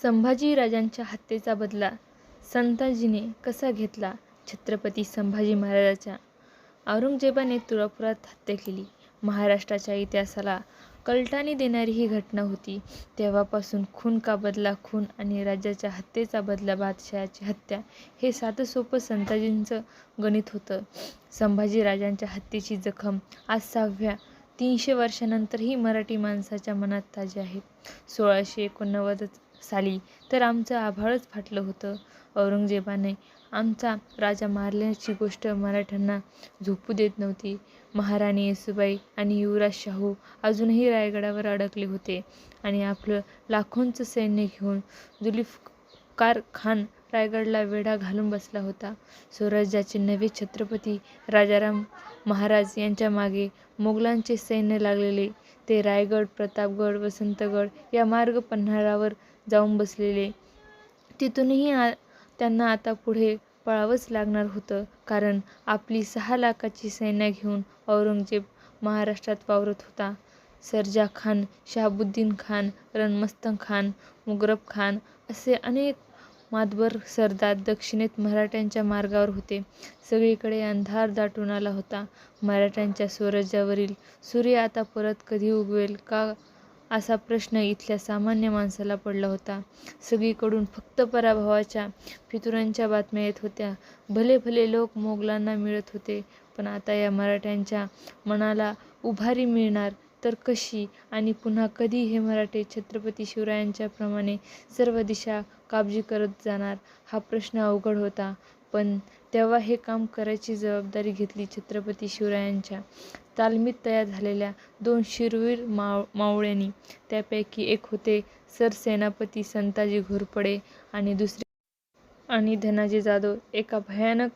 संभाजीराजांच्या हत्येचा बदला संताजीने कसा घेतला? छत्रपती संभाजी महाराजाच्या औरंगजेबाने तुळापुरात हत्या केली. महाराष्ट्राच्या इतिहासाला कलटाणी देणारी ही घटना होती. तेव्हापासून खून का बदला खून आणि राजाच्या हत्येचा बदला बादशहाची हत्या हे साधंसोपं संताजींचं गणित होतं. संभाजीराजांच्या हत्येची जखम आज सहाव्या तीनशे वर्षानंतरही मराठी माणसाच्या मनात ताजी आहे. सोळाशे एकोणनव्वद साली तर आमचं आभाळच फाटलं होतं. औरंगजेबाने आमचा राजा मारल्याची गोष्ट मराठ्यांना झोपू देत नव्हती. महाराणी येसुबाई आणि युवराज शाहू अजूनही रायगडावर अडकले होते आणि आपलं लाखोंचं सैन्य घेऊन जुल्फिकार खान रायगडला वेढा घालून बसला होता. स्वराज्याचे नवे छत्रपती राजाराम महाराज यांच्या मागे मोगलांचे सैन्य लागलेले. ते रायगड, प्रतापगड, वसंतगड या मार्ग पन्हाळावर जाऊन बसलेले. तिथूनही आ त्यांना आता पुढे पळावंच लागणार होतं. कारण आपली सहा लाखाची सैन्य घेऊन औरंगजेब महाराष्ट्रात वावरत होता. सरजा खान, शहाबुद्दीन खान, रणमस्तन खान, मुगरब खान असे अनेक मातबर सरदार दक्षिणेत मराठ्यांच्या मार्गावर होते. सगळीकडे अंधार दाटून आला होता. मराठ्यांच्या स्वराज्यावरील सूर्य आता परत कधी उगवेल का असा प्रश्न इथल्या सामान्य माणसाला पडला होता. सगळीकडून फक्त पराभवाच्या, फितुरांच्या बातम्या येत होत्या. भले भले लोक मोगलांना मिळत होते, पण आता या मराठ्यांच्या मनाला उभारी मिळणार तर कशी आणि पुन्हा कधी हे मराठे छत्रपती शिवरायांच्याप्रमाणे सर्व दिशा काबजी करत जाणार हा प्रश्न अवघड होता. पण तेव्हा हे काम करायची जबाबदारी घेतली छत्रपती शिवरायांच्या तालमीत तयार झालेल्या दोन शिरवीर माव मावळ्यांनी. त्यापैकी एक होते सरसेनापती संताजी घोरपडे आणि दुसरे आणि धनाजी जाधव. एका भयानक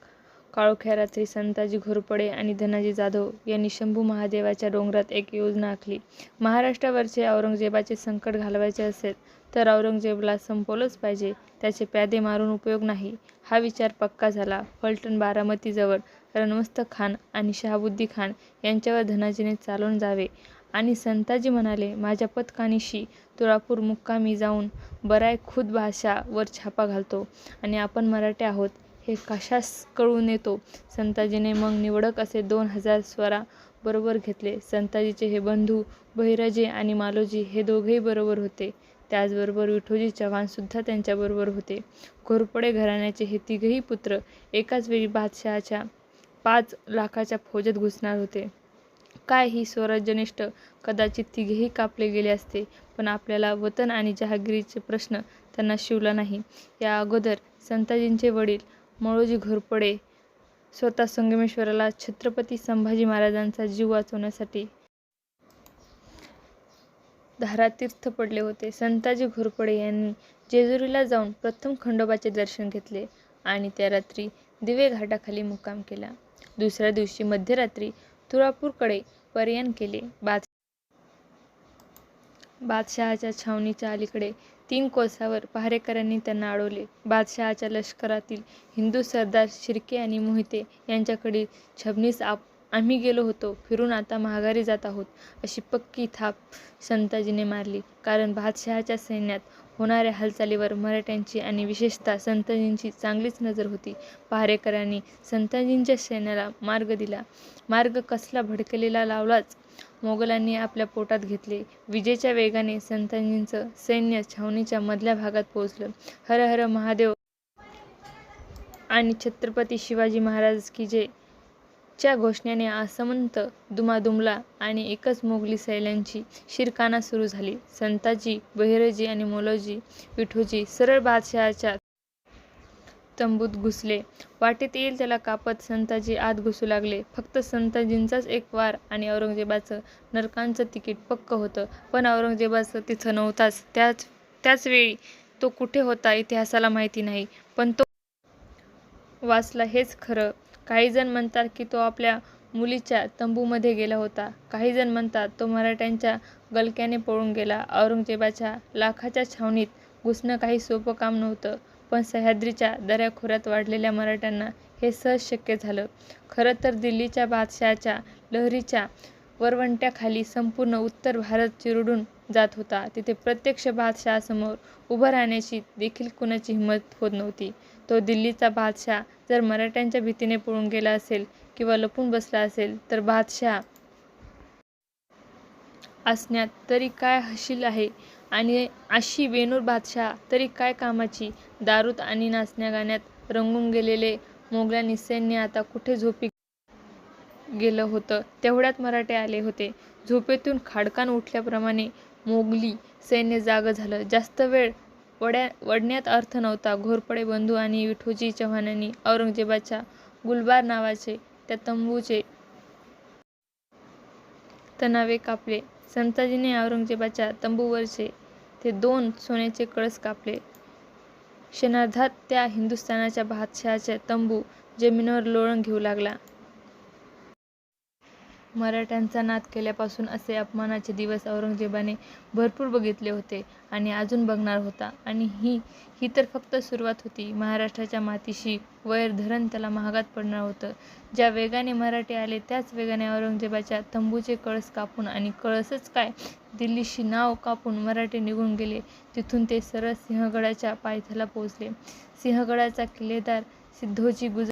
काळोख्या रात्री संताजी घोरपडे आणि धनाजी जाधव यांनी शंभू महादेवाच्या डोंगरात एक योजना आखली. महाराष्ट्रावरचे औरंगजेबाचे संकट घालवायचे असेल तर औरंगजेबला संपवलंच पाहिजे. त्याचे प्यादे मारून उपयोग नाही. हा विचार पक्का झाला. फलटण बारामतीजवळ रणमस्त खान आणि शहाबुद्दी खान यांच्यावर धनाजीने चालून जावे आणि संताजी म्हणाले, माझ्या पथकानिशी तुळापूर मुक्कामी जाऊन बराय खुद भाषावर छापा घालतो आणि आपण मराठे आहोत हे कशास कळून येतो. संताजीने मग निवडक असे दोन हजार स्वरा बरोबर घेतले. संताजीचे हे बंधू बहिराजे आणि मालोजी हे दोघेही बरोबर होते. त्याचबरोबर विठोजी चव्हाणसुद्धा त्यांच्याबरोबर होते. घोरपडे घराण्याचे हे तिघेही पुत्र एकाच वेळी बादशहाच्या पाच लाखाच्या फौजेत घुसणार होते. काय ही स्वराज्यनिष्ठ! कदाचित तिघेही कापले गेले असते, पण आपल्याला वतन आणि जहागिरीचे प्रश्न त्यांना शिवला नाही. या अगोदर संताजींचे वडील मळोजी घोरपडे स्वतः संगमेश्वराला छत्रपती संभाजी महाराजांचा जीव वाचवण्यासाठी धारातीर्थ पडले होते. संताजी घोरपडे यांनी जेजुरीला जाऊन प्रथम खंडोबाचे दर्शन घेतले आणि त्या रात्री दिवे घाटाखाली मुक्काम केला. दुसऱ्या दिवशी मध्यरात्री तुळापूरकडे पर्यन केले. बादशहाच्या छावणीच्या अलीकडे तीन कोसावर पहारेकरांनी त्यांना अडवले. बादशहाच्या लष्करातील हिंदू सरदार शिर्के आणि मोहिते यांच्याकडील छबनीस आम्ही गेलो होतो फिरून आता माघारी जात आहोत अशी पक्की थाप संताजीने मारली. कारण बादशहाच्या सैन्यात होणाऱ्या हालचालीवर मराठ्यांची आणि विशेषतः संताजींची चांगलीच नजर होती. पहारेकरांनी संताजींच्या सैन्याला मार्ग दिला. मार्ग कसला भडकलेला लावलाच. मोगलांनी आपल्या पोटात घेतले. विजेच्या वेगाने संताजींचं सैन्य छावणीच्या मधल्या भागात पोहोचलं हर हर महादेव आणि छत्रपती शिवाजी महाराज की जय च्या घोषणेने आसमंत दुमादुमला आणि एकच मोगली सैल्यांची शिरकाना सुरू झाली. संताजी, बहिरजी आणि मोलोजी विठोजी सरळ बादशहाच्या तंबूत घुसले. वाटेत येईल त्याला कापत संताजी आत घुसू लागले. फक्त संताजींचाच एक वार आणि औरंगजेबाचं नरकाचं तिकीट पक्कं होतं. पण औरंगजेबाचं तिथं नव्हताच. त्याच त्याचवेळी तो कुठे होता इतिहासाला माहिती नाही. पण तो वाचला हेच खरं. काहीजण म्हणतात की तो आपल्या मुलीच्या तंबूमध्ये गेला होता. काहीजण म्हणतात तो मराठ्यांच्या गलक्याने पळून गेला. औरंगजेबाच्या लाखाच्या छावणीत घुसणं काही सोपं काम नव्हतं. पण सह्याद्रीच्या दऱ्याखोऱ्यात वाढलेल्या मराठ्यांना हे सहज शक्य झालं. खरं तर दिल्लीच्या बादशहाच्या लहरीच्या वरवंट्याखाली संपूर्ण उत्तर भारत चिरडून जात होता तिथे प्रत्यक्ष बादशहासमोर उभं राहण्याची देखील कुणाची हिंमत होत नव्हती तो दिल्लीचा बादशाह जर मराठ्यांच्या भीतीने पळून गेला असेल किंवा लपून बसला असेल तर बादशाह असण्यात तरी काय हशील आहे? आणि अशी वेणूर बादशाह तरी काय कामाची? दारूत आणि नाचण्या गाण्यात रंगून गेलेले मोगलांनी सैन्य आता कुठे झोपी गेलं होतं? तेवढ्यात मराठे आले होते. झोपेतून खाडकान उठल्याप्रमाणे मोगली सैन्य जागं झालं. जास्त वेळ वड्या वडण्यात अर्थ नव्हता. घोरपडे बंधू आणि विठोजी चव्हाणांनी औरंगजेबाच्या गुलबार नावाचे त्या तंबूचे तणावे कापले. संताजीने औरंगजेबाच्या तंबूवरचे ते दोन सोन्याचे कळस कापले. क्षणार्धात त्या हिंदुस्थानाच्या बादशहाचा तंबू जमिनीवर लोळण घेऊ लागला. मराठ्यांचा नाद केल्यापासून असे अपमानाचे दिवस औरंगजेबाने भरपूर बघितले होते आणि अजून बघणार होता. आणि ही ही तर फक्त सुरुवात होती. महाराष्ट्राच्या मातीशी वैर धरण त्याला महागात पडणार होतं. ज्या वेगाने मराठी आले त्याच वेगाने औरंगजेबाच्या तंबूचे कळस कापून आणि कळसच काय दिल्लीशी नाव कापून मराठे निघून गेले. तिथून ते सरळ सिंहगडाच्या पायथ्याला पोहोचले. सिंहगडाचा किल्लेदार सिद्धोजी गुज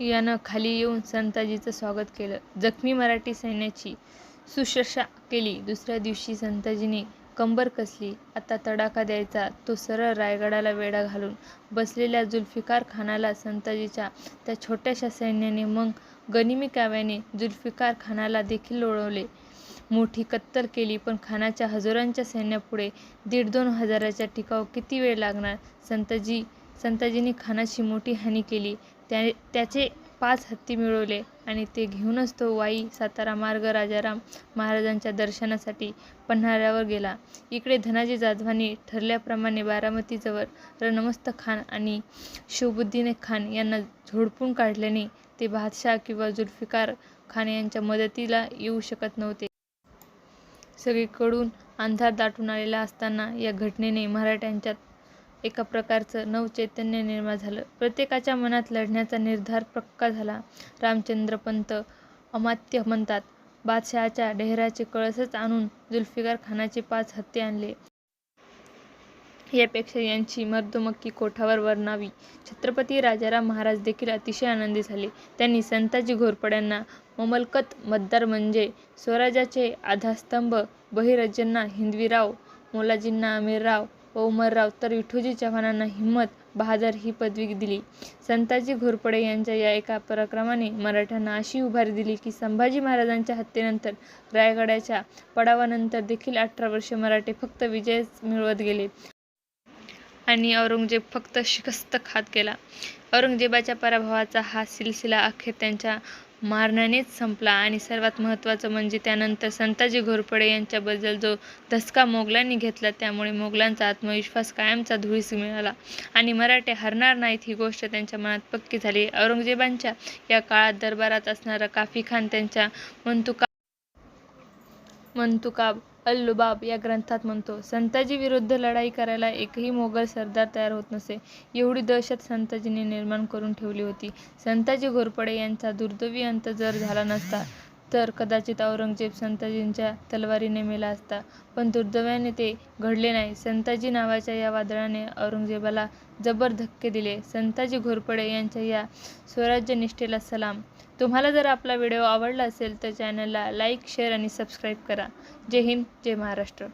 यानं खाली येऊन संताजीचं स्वागत केलं. जखमी मराठी सैन्याची शुश्रूषा केली. दुसऱ्या दिवशी संताजीने कंबर कसली आता तडाखा द्यायचा तो सरळ रायगडाला वेढा घालून बसलेल्या जुल्फिकार खानाला संताजीच्या त्या छोट्याशा सैन्याने मग गनिमी काव्याने जुल्फिकार खानाला देखील लोळवले मोठी कत्तल केली पण खानाच्या हजारांच्या सैन्यापुढे दीड दोन हजाराच्या टिकाव किती वेळ लागणार? संताजी संताजीने खानाची मोठी हानी केली. त्या त्याचे पाच हत्ती मिळवले आणि ते घेऊनच तो वाई सातारा मार्ग राजाराम महाराजांच्या दर्शनासाठी पन्हाळ्यावर गेला. इकडे धनाजी जाधवांनी ठरल्याप्रमाणे बारामतीजवळ रणमस्त खान आणि शिवबुद्दीने खान यांना झोडपून काढल्याने ते बादशाह किंवा जुल्फिकार खान यांच्या मदतीला येऊ शकत नव्हते. सगळीकडून अंधार दाटून आलेला असताना या घटनेने मराठ्यांच्यात एका प्रकारचं नवचैतन्य निर्माण झालं. प्रत्येकाच्या मनात लढण्याचा निर्धार पक्का झाला. रामचंद्रपंत अमात्य म्हणतात बादशहाच्या डेहराचे कळसच आणून जुल्फिकार खानाचे पाच हत्ते आणले. यापेक्षा यांची मर्दुमक्की कोठावर वर्णावी. छत्रपती राजाराम महाराज देखील अतिशय आनंदी झाले. त्यांनी संताजी घोरपड्यांना ममलकत मतदार म्हणजे स्वराज्याचे आधारस्तंभ बहिरज्यांना हिंदवीराव मोलाजींना अमीरराव ओमरराव उमरराव तर विठोजी चव्हाणांना हिम्मत बहादर ही पदवी दिली. संताजी घोरपडे यांच्या या एका पराक्रमाने मराठ्यांना अशी उभारी दिली की संभाजी महाराजांच्या हत्येनंतर रायगडाच्या पडावानंतर देखील अठरा वर्षे मराठे फक्त विजयच मिळवत गेले. आणि औरंगजेब फक्त शिकस्त खात गेला. औरंगजेबाच्या पराभवाचा हा सिलसिला अखेर त्यांच्या मारण्यानेच संपला. आणि सर्वात महत्त्वाचं म्हणजे त्यानंतर संताजी घोरपडे यांच्याबद्दल जो धसका मोगलांनी घेतला त्यामुळे मोगलांचा आत्मविश्वास कायमचा धुळीस मिळाला. आणि मराठे हरणार नाहीत ही गोष्ट त्यांच्या मनात पक्की झाली. औरंगजेबांच्या या काळात दरबारात असणारा काफी खान त्यांच्या मंतुका मंतुकाब अल लुबाब या ग्रंथात म्हणतो संताजी विरुद्ध लढाई करायला एकही मोगल सरदार तयार होत नसे एवढी दहशत संताजीने निर्माण करून ठेवली होती. संताजी घोरपडे यांचा दुर्दैवी अंत जर झाला नसता तर कदाचित औरंगजेब संताजींच्या तलवारीने मेला असता. पण दुर्दैवाने ते घडले नाही. संताजी नावाच्या या वादळाने औरंगजेबाला जबर धक्के दिले. संताजी घोरपडे यांच्या या स्वराज्यनिष्ठेला सलाम. तुम्हाला जर आपला व्हिडिओ आवडला असेल तर चॅनलला लाईक शेअर आणि सबस्क्राईब करा. जय हिंद जय महाराष्ट्र.